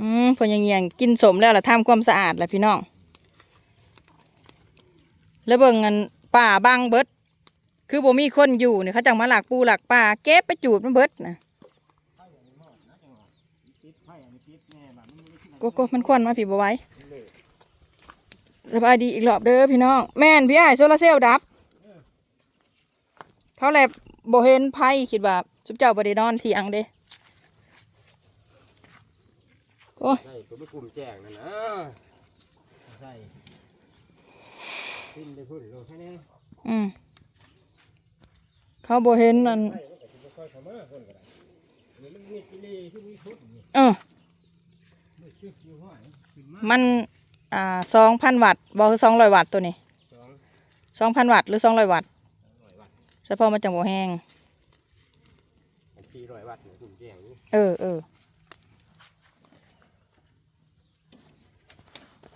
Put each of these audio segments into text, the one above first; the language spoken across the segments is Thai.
อืมพนยังเงียงกินสมแล้วล่ะทำความสะอาดแหละพี่น้อง แล้วเบิ่งเงินป่าบางเบิด คือบ่มีคนอยู่เนี่ยเขาจังมาหลักปูหลักป่าเก็บไปจูดมันเบิดนะกโก้มันควนมาผีบ่ไว้สบายดีอีกรอบเด้อพี่น้อง แม่นพี่ไอ้โซลาเซลล์ดับเขาแลบบ่เห็นไพ่คิดว่าสุบเจ้าบ่ได้นอนที่ยงเด้ โอ้ย ใช่ตัวไม่กลุ่มแจ้งนั่นนะใช่ขึ้นไปพุ่นลงแค่นี้อืมเขาบ่เห็นนั่นใช่มันก็จะค่อยเข้ามาคนก็ได้เดี๋ยวมันมีกิเลสที่มีชุดนี่เออ มันชุดอยู่ห้อยขึ้นมามัน อ่าสองพันวัตต์บอกคือสองร้อยวัตต์ตัวนี้สองสองพันวัตต์หรือสองร้อยวัตต์ร้อยวัตต์เฉพาะมันจังบ่แห้ง สี่ร้อยวัตต์เนี่ยกลุ่มแจ้งนี่เออเออ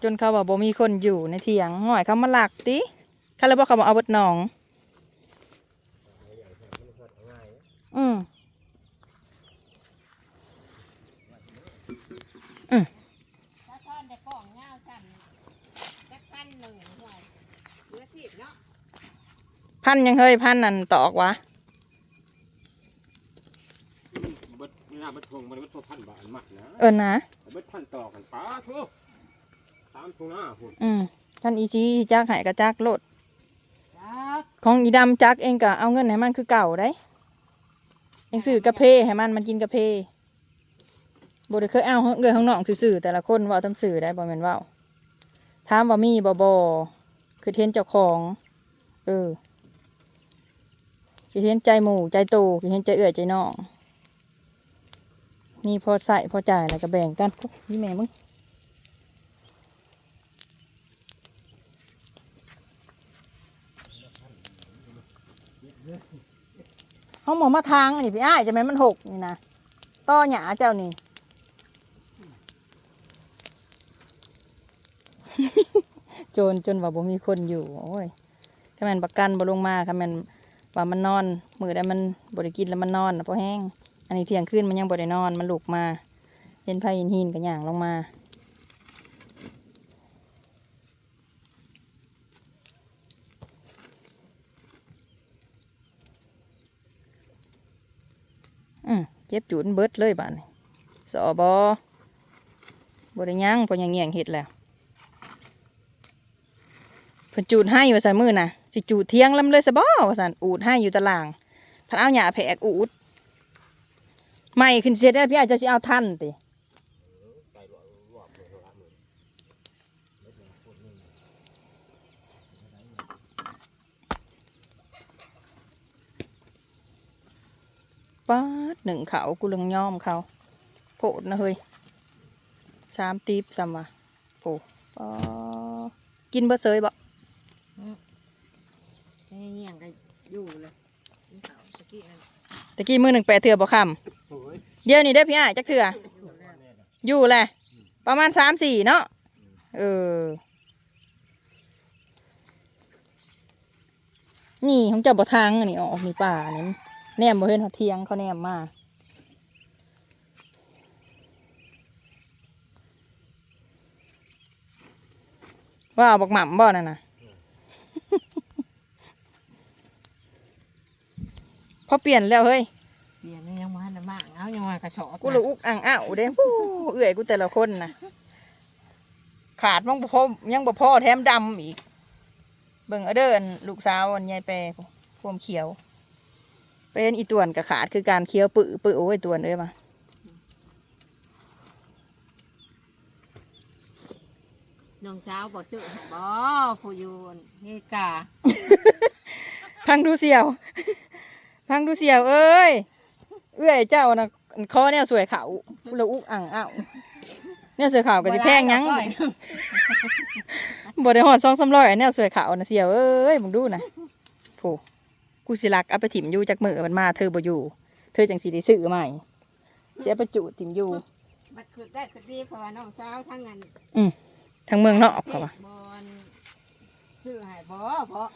จนเขาว่าบ่มีคนอยู่ในเถียงหน่อยเขามาหลักติเขาเลยบอกเขามาเอาเบดหนองง่ายนะอืมถ้าทอนได้กล่องเงาจันจักพันหนึ่งห่วยเหลือสิบเนาะพันยังเฮ้ยพันนั่นตอกวะเบิดนี่นะเบิดทงมันเบิดทงพันบาทมัดนะเออนะเบิดพันต่อกันป้าทุกตามทุงหน้าพุ่นอืมท่านอีซีจักใหายกระจักโลด จักของอีดำจักเองก็เอาเงินให้มันคือเก่าได้ เองซื้อกาแฟให้มันมันกินกาแฟบ่ได้เคยเอาเงินข้างนอกซื่อๆแต่ละคนเว่าตำสื่อได้บ่แม่นเว่าถามว่ามีบ่บ่คือเทียนเจ้าของ เออคือเทียนใจหมู่ใจโตคือเทียนใจเอื้อใจน้องมีพอใส่พอจ่ายแล้วก็แบ่งกันโอ้ยนี่แม่มึง เขาหมอมาทางอันนี้พี่อ้ายจะแม่มันหกนี่นะต้อหยาเจ้านี่โจรจนว่าบ่มีคนอยู่ โอ้ยถ้ามันประกันบ่ลงมาถ้ามันว่ามันนอน มือได้มันบ่ได้กินแล้วมันนอนนะพอแห้ง อันนี้เที่ยงคืนมันยังบ่ได้นอนมันลุกมาเห็นไผเห็นหินก็ย่างลงมา อืมเจ็บจุนเบิดเลยบ้านสอบอบริยังพอยังเงี้ยงเห็ดแล้วเพิ่นจูดให้ว่าใส่มือนะสิจูดเทียงลำเลยสบอว่าสันอูดให้อยู่ตารางพันเอาหยาแผกอูดไม่ขึ้นเสียได้พี่อาจจะสิเอาท่านติ ไปรวบรวบเลยรวบเลย ป้าดหนึ่งเขากูเลืองย่อมเขาโผดนะเฮ้ยสามตีบซ้ำว่ะโผป้ากินเบิดเซยบ่ไอ้เงี้ยงก็อยู่เลยนี่เขาตะกี้นั่นตะกี้มือหนึ่งแปดเถื่อบ่คโอ้ยำเดี๋ยวนี้ได้อพี่อ้ายจักเถื่ออยู่แล้วอยู่แหละประมาณสามสี่เนาะเออ นี่ของเจ้าบ่ทางอันนี้ออกนี่ป่านี่ แนมบ่เห็นเขาเทียงเขาแนมมาว่าเอาบักหม่ำบ่นั่นน่ะพอเปลี่ยนแล้วเฮ้ย เปลี่ยนนี่ยังมาหนมากเอายังมากระชอบกูเลยอุกอ่างอ้าวเด้ฮู้เอื่อยกูแต่ละคนนะขาดมั่งบ่พอยังบ่พอแถมดำอีก เบิ่งเอาเด้ออันลูกสาวอันยายแปรพวมเขียว เป็นอีตวนกับขาดคือการเคี้ยวปื้อปื้อโอ้ยตวนเอ้ยมาน้องเช้าวบอกซื้อให้บ่ผู้อยูนนี่กาพังดูเสียว พังดูเสียวเอ้ยเอื้อยเจ้านะคอเนี่ยสวยเขากูเลยอุกอ่างอ้าวเนี่ยสวยขาวก็จะแพงหยังบ่ได้ดอกบ่ได้หอดซองสำร้อยอันเนี้ยสวยขาวนะเสียวเอ้ยมึงดูนะโผ กูสิลักเอาไปถิ่มอยู่จากมือมันมาเธอบ่อยู่ เธอจังสีได้ซื้อใหม่เสียไปจุถิ่มอยู่บัดคือได้คือดีเพราะว่าน้องเช้าวทั้งนั้นทางเมืองนอกเขาว่าบอนซื้อให้บ่เพราะ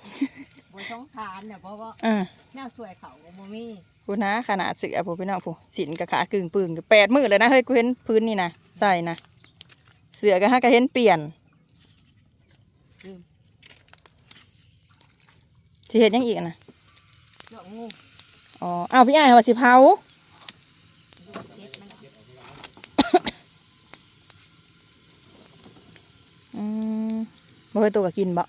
บ่สงสารเนี่ยเพราะว่าอ่าแนวสวยเขาบ่มีพูนะขนาดเสือผู้พี่น้องผู้สินกับขากึ่งปึงอยู่แปดมือเลยนะเฮ้ยกูเห็นพื้นนี่นะใส่นะเสือก็ฮะก็เห็นเปลี่ยนสิเห็นยังอีกอะ นะดอกงูอ๋ออ้าวพี่อ้ายว่าสิเผาดูเก็บมันอืมบ่เคยตัวก็กินบ่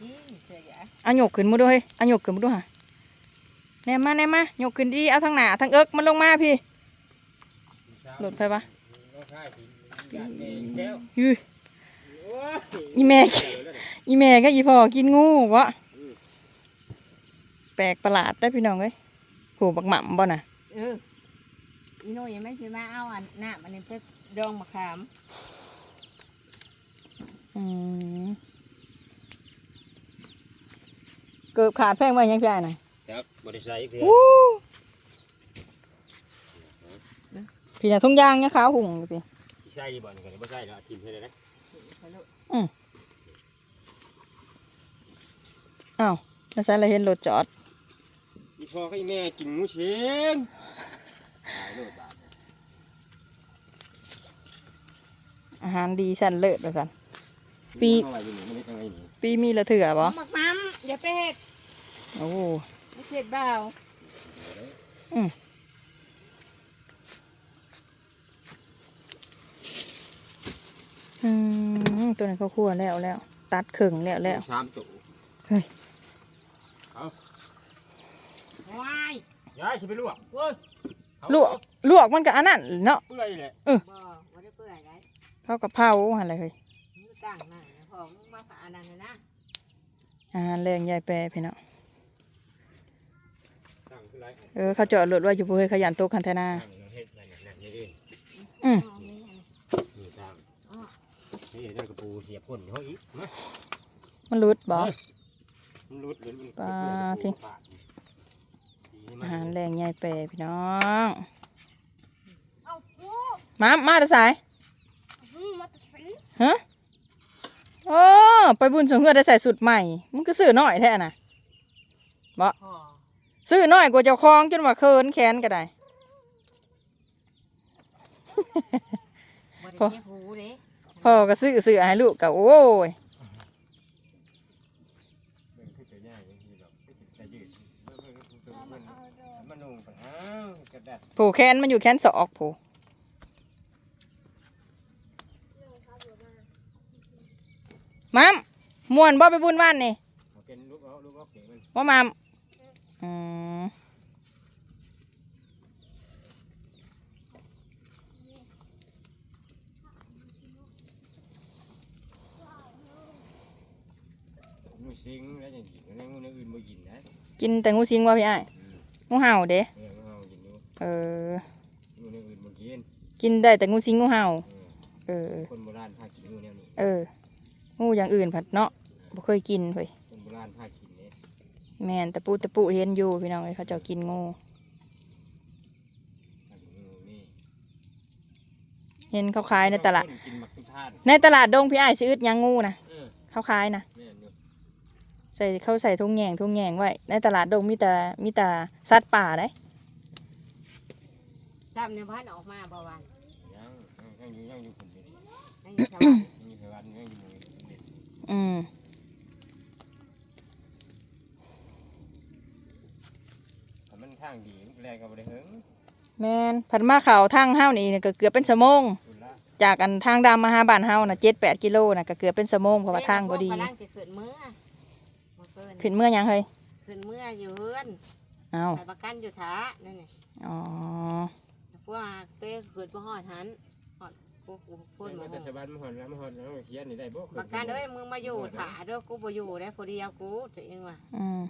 อืมเสียอะเอาหยกขึ้นมาด้วยเอาหยกขึ้นมาด้วยฮะแนมมาแนมมาหยกขึ้นดีเอาทางหน้าทางเอิกมันลงมาพี่หลุดไปปะน้องชายสิญาติแม่อีกแล้วยื้อโอ้ยอีแม่เดี๋ยวแล้วเนี่ยอีแม่ก็อีพ่อกินงูวะแปลกประหลาดได้อพี่น้องเอ้ยผูบักหม่ำบ่น่ะเอออีโน่ยังไม่ซื้อมาเอาอันน้ำอันนี้ไปดองมะขามอืมเกือบขาดแพงไว้ยังพี่อ้ายน่ะครับบริษัทอีกเถื่อวู้พี่น่ะทุ่งยางเนี่ยขาวหุ่งอยู่พี่ที่ใช่บ่อนกันบ่ใช่แล้วเอาทีมใช่เลยนะอ้าวแล้วใส่อะไรเห็นรถจอดอี พ่อกับอีแม่กินหมูเชงตายโลดบาทอาหารดีสั่นเลิศว่าสั่น ปีเอาไว้อยู่นี่ไม่ได้ทำไว้นี่ปีมีละเถื่อบ่เอามะขามอย่าไปเห็ดโอ้ไม่เห็ดเบาอืมตัวนั้นเขาคั่วแล้วแล้ว ตัดเข่งแล้วแล้ว ชามตู่เฮ้ย ว้า ยยายสิไปลวกเว้ยเอาลวกลวกมันก็อันนั้นเนาะเปื่อยแหละบ่บ่ได้เปื่อยได้เขากับเผาอะไรเฮ้ยมึงตั้งหน้าพอมึงมาผ่าอันนั้นน่ะนะอาหารแรงยายแปรพี่เนาะตั้งขึ้นไรเออเขาจอดรถไว้อยู่บ่เฮ้ยขยันโตกคันเทนาตั้งเฮ็ดนั่นน่ะนั่นนี่ดิอืมเอาไม่ให้นี่ตั้งนี่นั่นกระปูเสียบพ่นเขาอีกมามันรุดบ่มันรุดหรือมันปลาทิ้ง อาหารแรงยายแปรพี่น้องเอาโอ้มามาแต่สายหืมมาตัดสินฮะโอ้ไปบุญสงเฮือได้ใส่สุดใหม่มันก็ซื้อน้อยแท้น่ะพอซื้อน้อยกว่าเจ้าของจนว่าเคินแขนก็ได้บ่ได้พอเจ็บหูเด้พ่อก็ซื้อซื้อให้ลูกก็โอ้ย มันนุ่งไปอ้าวกระดาษ ผูแขนมันอยู่แขนศอกผูมัมม่วนบ่ไปบุญบ้านนี่เป็นลูกเอาลูกเอาเก๋มันว่ามัมอืมงูสิงแล้วอย่างนี้แล้วงูอื่นบ่กินนะกินแต่งูสิงว่าพี่อ้ายงูเห่าเด้ เอองูเห่ากินอยู่เอองูอื่นบ่กินกินได้แต่งูสิงงูเห่าเออเออ คนโบราณพากินงูแนวนี้เออ งูอย่างอื่นผัดเนาะบ่เคยกินเว้ยคนโบราณพากินเนี่ยแม่นตะปูตะปูเห็นอยู่พี่น้องเอ้ยเขาเจ้ากินงูพากินงูนี่เห็นเขาขายในตลาด กินหมักทุกท่านในตลาดดงพี่อ้ายซื้อดหยังงูนะเออเขาขายนะ แม่นอยู่ใส่เขาใส่ทุ่งแยงทุ่งแยงไว้ในตลาดดงมีแต่มีแต่สัตว์ป่าได้ จำในบ้านออกมาบ่วันยังยังอยู่ยังอยู่คนเดียวนั่นอยู่ชาวบ้านยังอยู่ไต้หวันยังอยู่หมู่เด็กอืมถ้ามันทางดีมันแรงก็บ่ได้เฮิงแมนผัดมาเขาทางเฮานี่ก็เกือบเป็นชั่วโมงคุณละจากอันทางดำมาหาบ้านเฮานะเจ็ดแปดกิโลนะก็เกือบเป็นชั่วโมงเพราะว่าทางบ่ดีกำลังจะขึ้นเมื่อบ่เกินขึ้นเมื่อยังเฮ้ยขึ้นเมื่ออยู่เฮือนเอาไปประกันอยู่ท้านั่นนี่อ๋อพ วกเต้ขึ้นบ่ฮอดหันฮอดกูกูพูดเพิ่นมามาแต่ชาวบ้านมาฮอดแล้วมาฮอดแล้วเขียนนี่ได้บ่ประกันเอ้ยมึงมาอยู่ถ่าเด้อกูบ่อยู่ได้ผู้เดียวกูตัวเองว่ะ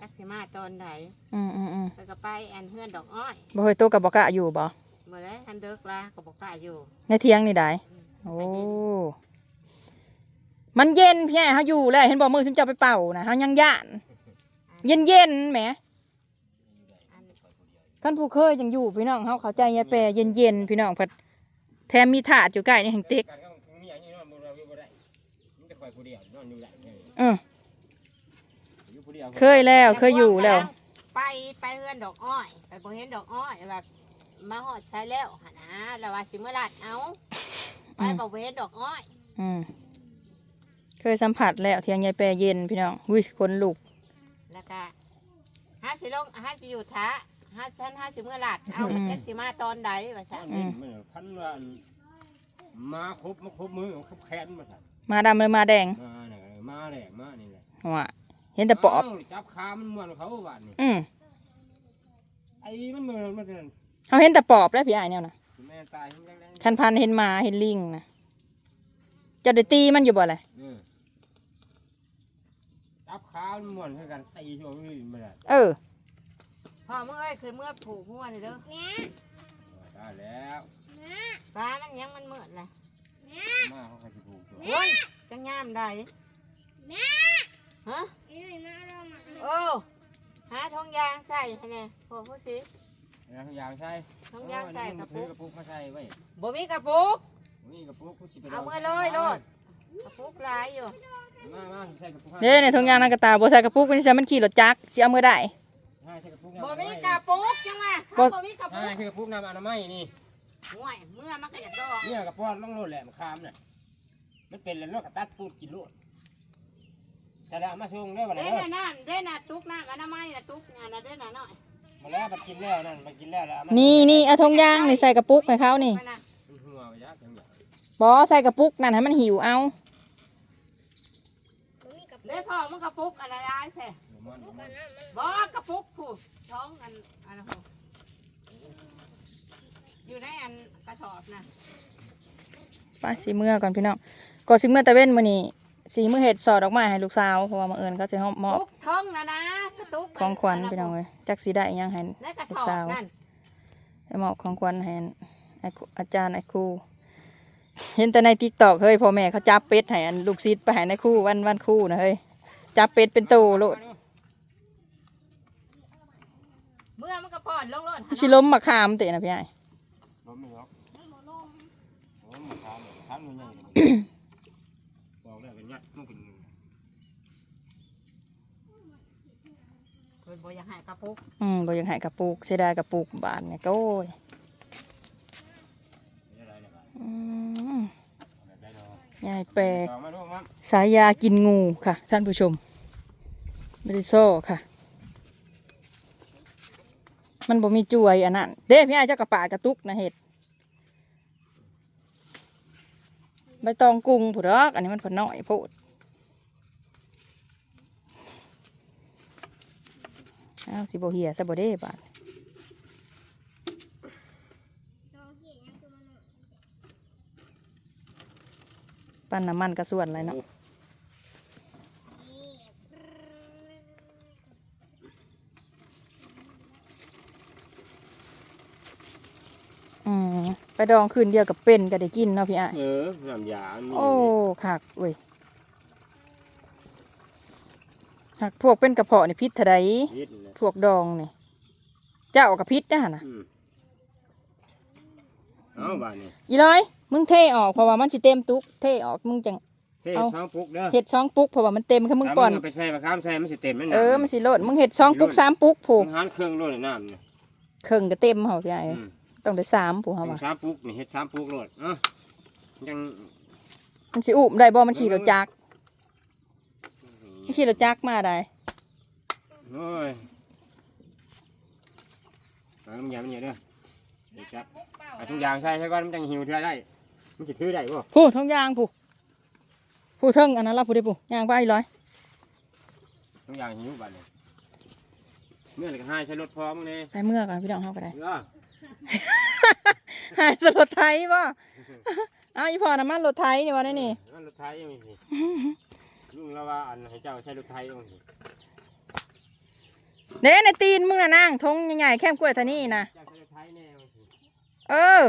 อักสิมาตอนไหนอืมอืมอืมไปก็ไปอันเฮือนดอกอ้อยบ่เฮ้ยโตกับบ่กะอยู่บ่เมื่อไรทันเดิกลาก็บอกกล้าอยู่ ในเที่ยงนี่ได้โอ้มันเย็นพี่ไอ้เฮาอยู่แล้วเห็นบ่มือซิมเจ้าไปเป่านะเฮายังย่าน เย็นเย็นแหม กันผู้เคยยังอยู่พี่น้องเฮาเข้าใจยายแปรเย็นเย็นๆพี่น้องเพัดแถมมีถาดอยู่ใกล้นี่แห่งเต็กการก็มีอย่างนี้นอนบ่เราอยู่บ่ได้มันจะคอยผู้เดียวนอนอยู่ได้เอออยู่ผู้เดียวเคยแล้วเคยอยู่แล้ว ไปไปไปเฮือนดอกอ้อย ไปบ่เห็นดอกอ้อยแบบมาหอดใช้แล้วหนนะแล้วว่าสิเมื่อลัดเอาไปบ่เห็นดอกอ้อย อืมเคยสัมผัสแล้วเทียงยายแปรเย็นพี่น้องอุ้ยคนลุกแล้วก็ห้าสิลงห้าสิอยู่ท้า ห้าฉันห้าสิเมื่อลัดเอาอืมเจ็กสิมาตอนใดว่าตอซั่นนนี้มันพันว่าอันมาครบมาครบมือครบแขนมาสั่นมาดำเลยมาแดงมาเนี่ยมาแหละมานี่แหละว่าเห็นแต่ปอบ เาจับขามันม้วนเขาบาดนี่อืมไอ้มันมือมันจะเขาเห็นแต่ปอบแล้วพี่ไอ้ายเนี่ยนะแม่ตายทั้งแรงคันพันเห็นหมาเห็นลิงนะเจะได้ตีมันอยู่บ่อะไรๆเออจับขามันม้วนให้กันตีช่วงนี้ไม่ได้เออ พ่อเมื่อเอ้ยคือเมื่อผูกหัวนี่เด้อได้แล้วฟ้ามันยังมันมืดเลยมาเขาก็จะผูกตัวโอ้ยจังยามใดฮะโอ้หาทองยางใส่ให้แน่พวกผู้สิแล้วทุกอย่างใช่ทองยางใส่กระปุกกระปุกมาใส่ไว้บ่มีกระปุกนี่กระปุกกูสิไปเอามือเลยโลดกระปุกหลายอยู่มามาใส่กระปุกเด้ในทงยางนากระตาบ่ใส่กระปุกมันจะมันขี่รถจักรสิเอามือได้ ให้ใส่กระปุกบ่มีกระปุกจังว่าบ่บ่มีกระปุให้กคือกระปุกน้ำอนามัยนี่ห่วยเมื่อมันก็อยากดอกเนี่ยกระป้อนล่องโลดแหละมันคามน่ะมันเป็นแล้วเนาะกระตัดปูดกินโลดจะได้เอามาส่งได้บ่ได้เด้เด้อน่ะนั่นเด้น่ะตุกน้ำอนามัยน่ะตุกน่ะน่ะเด้น่ะน้อยมาแล้วมันกินแล้วนั่นมันกินแล้วแล้วเอามานี่นี่เอาทงยางนี่ใส่กระปุกให้เขานี่ไปะมันหัวไปยักษ์จังหวะบ่ใส่กระปุกนั่นให้มันหิวเอาเด้พ่อมันกระปุกอะไรได้แท้ หัวมันหัวมันบ่กระปุกผู้ท้องอันอันนั้นผู้อยู่ในอันกระสอบน่ะไปสิเมื่อก่อนพี่น้องก็สิเมื่อตะเว้นมื้อนี้สีมือเห็ดสอดออกมาให้ลูกสาวเพราะว่ามื้ออื่นเขาจะมอบตุกท้องนะนะกระตุกของขวัญพี่น้องเอ้ยจักสิได้อิหยังให้ในกระลูสกอสาบวนั่นไปมอบของขวัญให้ไอ้ครูอาจารย์ไอ้ครูเห็นแต่ใน TikTok เฮ้ยพ่อแม่เขาจับเป็ดให้อันลูกศิษย์ไปให้ในครูวันวันครูนะเฮ้ยจับเป็ดเป็นโตโลด เมื่อมันกระพอนลงรถชิล้มมะขามเตะนะพี่ไอ้ล้มไม่ยกโอ้มันคามเลยคามมันใหญ่เลยบอกได้เป็นยัดมันเป็นเพิ่นบ่อยากให้กระปุกอืมบ่อยังให้กระปุกเสียดายกระปุกบาทเนี่ยโก้ยอะไรเนี่ยครับอืมได้ดอกยายแปรต่อมาดูมั้งสายยากินงูค่ะ ท่านผู้ชมบริโซค่ะ มันบ่มีจวยอันนั้นเด้พี่ไอ้เจ้ากระปาดกระตุกนะเห็ดใบตองกุ้งผู้ดอกอันนี้มันผลน้อยโพดอ้าวสิบ่เหียซะบ่เด้บาดปั้นน้ำมันกระส่วนอะไรเนาะ อืม ไปดองคืนเดียวกับเป็นก็ได้กินเนาะพี่อะเออน้ำยามันมีโอ้คักเว้ยหักพวกเป็นกระเพาะนี่พิษเท่าใดนิดนะพวกดองนี่เจ้ากับพิษนะนะอืมเอาบ้านนี่อีร้อย มึงเทออกเพราะว่ามันสิเต็มตุกเทออกมึงจัง เท่เอาช่องปุ๊กเด้อเห็ดช่องปุกเพราะว่ามันเต็มแค่มึงป่อนถ้าไปใส่มะขามใส่มันสิเต็มแม่น้ำเออมันสิโลดมึงเห็ดช่องปุกสามปุกผูกมันหารเครื่องโลดในน้ำเนี่ยเครื่องก็เต็มเหรอพี่ไอ้อืม ต้องได้สามผูกเฮาเอาว่าสามปุ๊กนี่เฮ็ดสามปุ๊กโลดเอะยังมันสิอุ้มได้บ่มันขี่รถจักรมันขี่รถจักรมาได้โอ้ยเอามันยามันเยอะเด้อเดี๋ยวจับเอาทุกอย่างใส่ใส่ก่อนมันจังหิวเทื่อได้มันสิถือได้บ่ผู้ท้องยางผู้ผู้เทิงอันนั้นละผู้ได้ผู้ยางไปอีร้อยทุกอย่างหิวบัดนี้เมื่อไหร่ก็ให้ใช้รถพร้อมมึงนี่ไปเมื่อก่อนพี่น้องเฮาก็ได้เด้อ หายสรถไทยบ่เอาอีพอน้ำมันรถไทยนี่วะนี่นี่นั่นรถไทยยังมีสิลุงเราว่าอันให้เจ้าใช้รถไทยยังมีสิเด้ในตีนมึงน่ะนั่งทงใหญ่ๆแค่มกล้วยเท่านี้นะเจ้าใช้รถไทยแน่ยังมีสิเออ